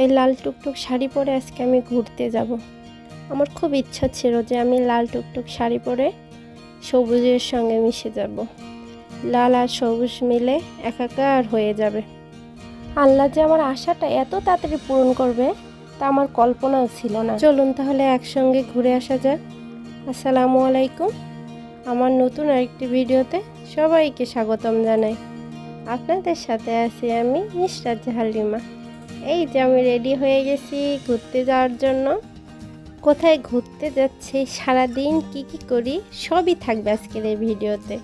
এই লাল টুকটুক শাড়ি পরে আজকে আমি ঘুরতে যাব। আমার খুব ইচ্ছা ছিল যে আমি লাল টুকটুক শাড়ি পরে সবুজের সঙ্গে মিশে যাব। লাল আর সবুজ মিলে একাকার হয়ে যাবে। আল্লাহ যে আমার আশাটা এত তাড়াতাড়ি পূরণ করবে, তা আমার কল্পনাও ছিল না। চলুন তাহলে একসঙ্গে ঘুরে আসা যাক। আসসালামু আলাইকুম। আমার নতুন আরেকটি ভিডিওতে সবাইকে স্বাগতম জানাই। আপনাদের সাথে আছি আমি মিস্টার জাহালিমা এই যে আমি রেডি হয়ে গেছি ঘুরতে যাওয়ার জন্য। কোথায় ঘুরতে যাচ্ছি, সারাদিন কি কি করি, সবই থাকবে আজকের এই ভিডিওতে।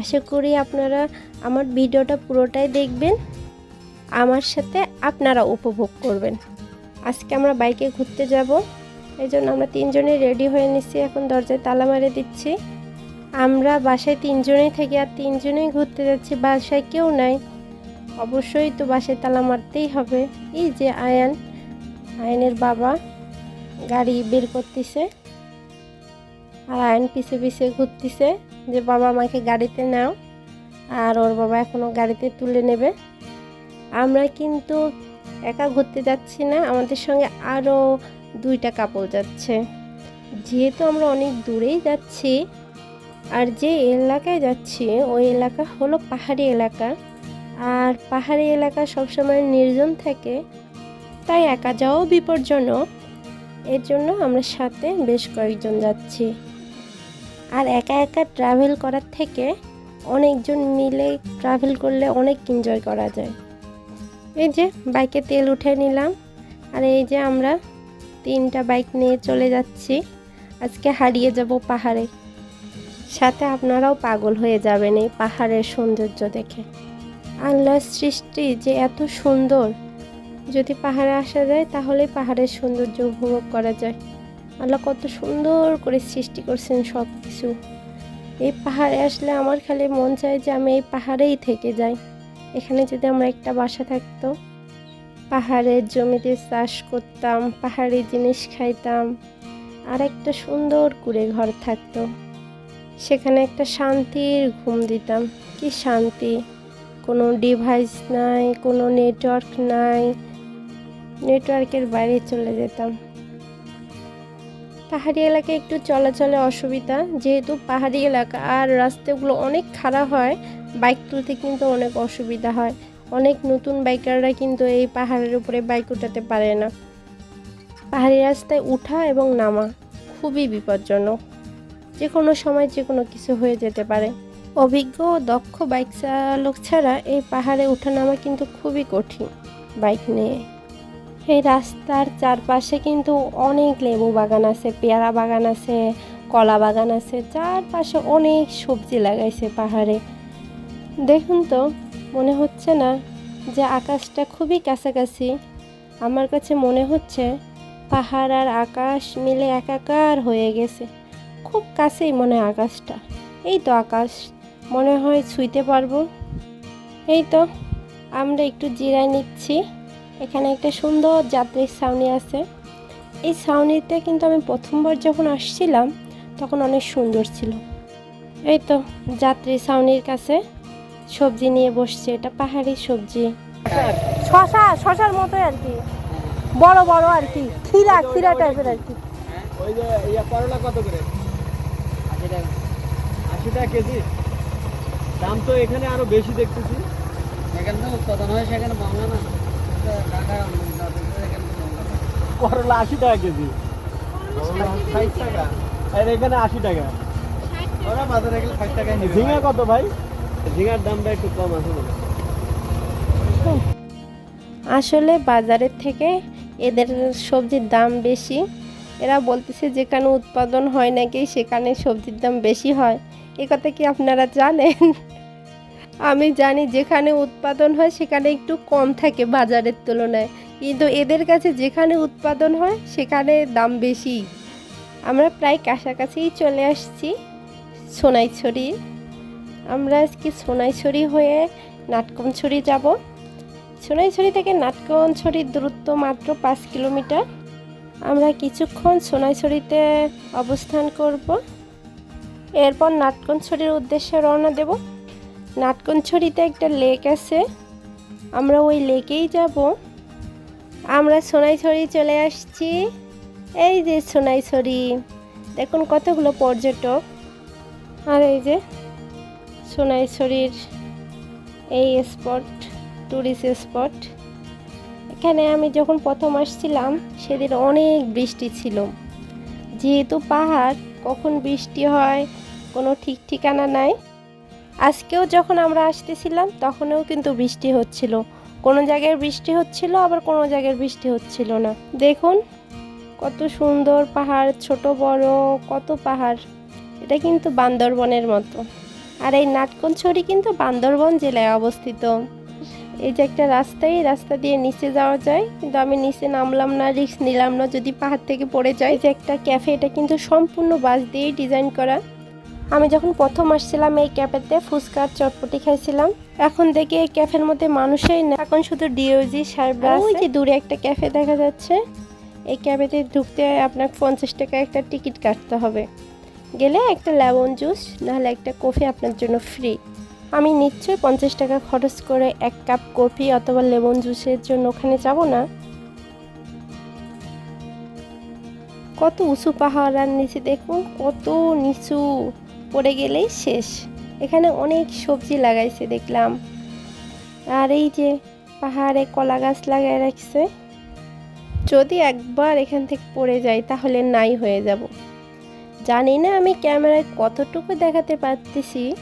আশা করি আপনারা আমার ভিডিওটা পুরোটাই দেখবেন, আমার সাথে আপনারা উপভোগ করবেন। আজকে আমরা বাইকে ঘুরতে যাব, এই জন্য আমরা তিনজনেই রেডি হয়ে নিচ্ছি এখন দরজায় তালা মারে দিচ্ছি। আমরা বাসায় তিনজনেই থাকি আর তিনজনেই ঘুরতে যাচ্ছি, বাসায় কেউ নাই। অবশ্যই তো বাসে তালা মারতেই হবে। এই যে আয়ান, আয়নের বাবা গাড়ি বের করতেছে। আর আয়ন পিছে পিছে ঘুরতেছে যে, বাবা, আমাকে গাড়িতে নাও। আর ওর বাবা এখনও গাড়িতে তুলে নেবে। আমরা কিন্তু একা ঘুরতে যাচ্ছি না, আমাদের সঙ্গে আরও দুইটা কাপড় যাচ্ছে। যেহেতু আমরা অনেক দূরেই যাচ্ছি, আর যে এলাকায় যাচ্ছি, ওই এলাকা হলো পাহাড়ি এলাকা। আর পাহাড়ি এলাকা সবসময় নির্জন থাকে, তাই একা যাওয়াও বিপজ্জনক। এর জন্য আমরা সাথে বেশ কয়েকজন যাচ্ছি। আর একা একা ট্রাভেল করার থেকে অনেকজন মিলে ট্রাভেল করলে অনেক এনজয় করা যায়। এই যে বাইকে তেল উঠে নিলাম, আর এই যে আমরা তিনটা বাইক নিয়ে চলে যাচ্ছি। আজকে হারিয়ে যাব পাহাড়ে। সাথে আপনারাও পাগল হয়ে যাবেন এই পাহাড়ের সৌন্দর্য দেখে। আল্লাহর সৃষ্টি যে এত সুন্দর। যদি পাহাড়ে আসা যায় তাহলে পাহাড়ের সৌন্দর্য উপভোগ করা যায়। আল্লাহ কত সুন্দর করে সৃষ্টি করছেন সব কিছু এই পাহাড়ে আসলে আমার খালি মন চায় যে আমি এই পাহাড়েই থেকে যাই। এখানে যদি আমার একটা বাসা থাকতো, পাহাড়ের জমিতে চাষ করতাম, পাহাড়ি জিনিস খাইতাম আর একটা সুন্দর করে ঘর থাকতো। সেখানে একটা শান্তির ঘুম দিতাম। কি শান্তি! কোনো ডিভাইস নাই, কোনো নেটওয়ার্ক নাই। নেটওয়ার্কের বাইরে চলে যেতাম। পাহাড়ি এলাকায় একটু চলাচলে অসুবিধা। যেহেতু পাহাড়ি এলাকা আর রাস্তাগুলো অনেক খারাপ হয় বাইক তুলতে কিন্তু অনেক অসুবিধা হয়। অনেক নতুন বাইকাররা কিন্তু এই পাহাড়ের উপরে বাইক উঠাতে পারে না। পাহাড়ি রাস্তায় উঠা এবং নামা খুবই বিপজ্জনক। যে কোনো সময় যে কোনো কিছু হয়ে যেতে পারে। অভিজ্ঞ ও দক্ষ বাইক চালক ছাড়া এই পাহাড়ে ওঠানামা কিন্তু খুবই কঠিন বাইক নিয়ে। এই রাস্তার চারপাশে কিন্তু অনেক লেবু বাগান আছে, পেয়ারা বাগান আছে, কলা বাগান আছে, চারপাশে অনেক সবজি লাগাইছে পাহাড়ে। দেখুন তো, মনে হচ্ছে না যে আকাশটা খুবই কাছাকাছি। আমার কাছে মনে হচ্ছে পাহাড় আর আকাশ মিলে একাকার হয়ে গেছে। খুব কাছেই মনে আকাশটা। এই তো আকাশ মনে হয় ছুঁইতে পারব। এই তো আমরা একটু জিরায় নিচ্ছি। এখানে একটা সুন্দর যাত্রীর ছাউনি আছে। এই ছাউনিতে কিন্তু আমি প্রথমবার যখন আসছিলাম তখন অনেক সুন্দর ছিল। এই তো যাত্রী ছাউনির কাছে সবজি নিয়ে বসছে। এটা পাহাড়ি সবজি। শশা শশার মতো আর কি। বড় বড় আর কি। খিরা খিরা টাইপের আর কি। ওই যে ইয়া করলা কত করে? আশি টাকা আশি টাকা কেজি। দাম তো এখানে আরও বেশি দেখতেছি। এখানে তো উৎপাদন হয় সেখানে বাংলা না। করলা আশি টাকা কেজি। ষাট টাকা। আর এখানে আশি টাকা। ওরা বাজারে গেলে ষাট টাকায় নেবে। ঝিঙা কত ভাই? ঝিঙার দামটা একটু কম আছে আসলে বাজারের থেকে এদের সবজির দাম বেশি। এরা বলতেছে যেখানে উৎপাদন হয় নাকি সেখানে সবজির দাম বেশি হয়। এ কথা কি আপনারা জানেন? আমি জানি যেখানে উৎপাদন হয় সেখানে একটু কম থাকে বাজারের তুলনায়। কিন্তু এদের কাছে যেখানে উৎপাদন হয় সেখানে দাম বেশি। আমরা প্রায় কাছাকাছিই চলে আসছি সোনাইছড়ি। আমরা আজকে সোনাইছড়ি হয়ে নাটকমছড়ি যাব। সোনাইছড়ি থেকে নাটকনছড়ির দূরত্ব মাত্র পাঁচ কিলোমিটার। আমরা কিছুক্ষণ সোনাইছড়িতে অবস্থান করব। এরপর নাটকনছড়ির উদ্দেশ্যে রওনা দেব। নাটকনছড়িতে একটা লেক আছে। আমরা ওই লেকেই যাব। আমরা সোনাইছড়ি চলে আসছি। এই যে সোনাইছড়ি, দেখুন কতগুলো পর্যটক। আর এই যে সোনাইছড়ির এই স্পট ট্যুরিস্ট স্পট এখানে আমি যখন প্রথম আসছিলাম, সেদিন অনেক বৃষ্টি ছিল। যেহেতু পাহাড় কখন বৃষ্টি হয়, কোনো ঠিক ঠিকানা নাই। আজকেও যখন আমরা আসতেছিলাম, তখনও কিন্তু বৃষ্টি হচ্ছিল। কোনো জায়গায় বৃষ্টি হচ্ছিল, আবার কোনো জায়গায় বৃষ্টি হচ্ছিল না। দেখুন, কত সুন্দর পাহাড়, ছোট, বড়, কত পাহাড়। এটা কিন্তু বান্দরবনের মতো। আর এই নাটকনছড়ি কিন্তু বান্দরবন জেলায় অবস্থিত। এই যে একটা রাস্তা এই রাস্তা দিয়ে নিচে যাওয়া যায়। কিন্তু আমি নিচে নামলাম না রিক্স নিলাম না যদি পাহাড় থেকে পড়ে যায় যে একটা ক্যাফে এটা কিন্তু সম্পূর্ণ বাস দিয়েই ডিজাইন করা। আমি যখন প্রথম আসছিলাম এই ক্যাফেতে ফুচকার চটপটি খাইছিলাম। এখন দেখি এই ক্যাফের মধ্যে মানুষই না এখন শুধু ডিওজি সার্ভার ওই যে দূরে একটা ক্যাফে দেখা যাচ্ছে। এই ক্যাফেতে ঢুকতে আপনাকে পঞ্চাশ টাকা একটা টিকিট কাটতে হবে। গেলে একটা লেমন জুস নাহলে একটা কফি আপনার জন্য ফ্রি। আমি নিশ্চয়ই পঞ্চাশ টাকা খরচ করে এক কাপ কফি অথবা লেমন জুসের জন্য ওখানে যাব না? কত উঁচু পাহাড় আর নিচে দেখুন, কত নিচু। পড়ে গেলেই শেষ। এখানে অনেক সবজি লাগাইছে দেখলাম। আর এই যে পাহাড়ে কলা গাছ লাগাই রাখছে। যদি একবার এখান থেকে পড়ে যাই, তাহলে নাই হয়ে যাব। জানি না আমি ক্যামেরায় কতটুকু দেখাতে পারতেছি।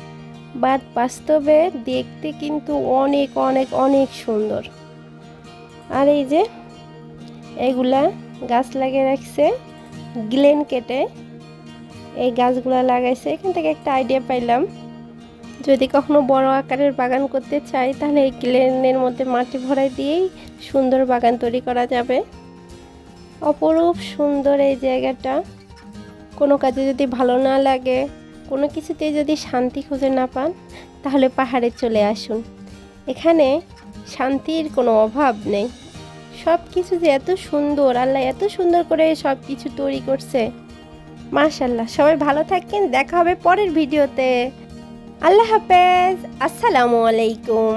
বাট বাস্তবে দেখতে কিন্তু অনেক অনেক অনেক সুন্দর। আর এই যে এগুলা গাছ লাগিয়ে রাখছে, গ্লেন কেটে। এই গাছগুলা লাগাইছে, এখান থেকে একটা আইডিয়া পাইলাম। যদি কখনো বড় আকারের বাগান করতে চাই, তাহলে এই গ্লেনের মধ্যে মাটি ভরাই দিয়েই সুন্দর বাগান তৈরি করা যাবে। অপরূপ সুন্দর এই জায়গাটা। কোনো কাজে যদি ভালো না লাগে কোনো কিছুতে যদি শান্তি খুঁজে না পান, তাহলে পাহাড়ে চলে আসুন। এখানে শান্তির কোনো অভাব নেই। সব কিছু যে এত সুন্দর, আল্লাহ এত সুন্দর করে সব কিছু তৈরি করছে। মাশাল্লাহ সবাই ভালো থাকেন, দেখা হবে পরের ভিডিওতে। আল্লাহ হাফেজ, আসসালামু আলাইকুম।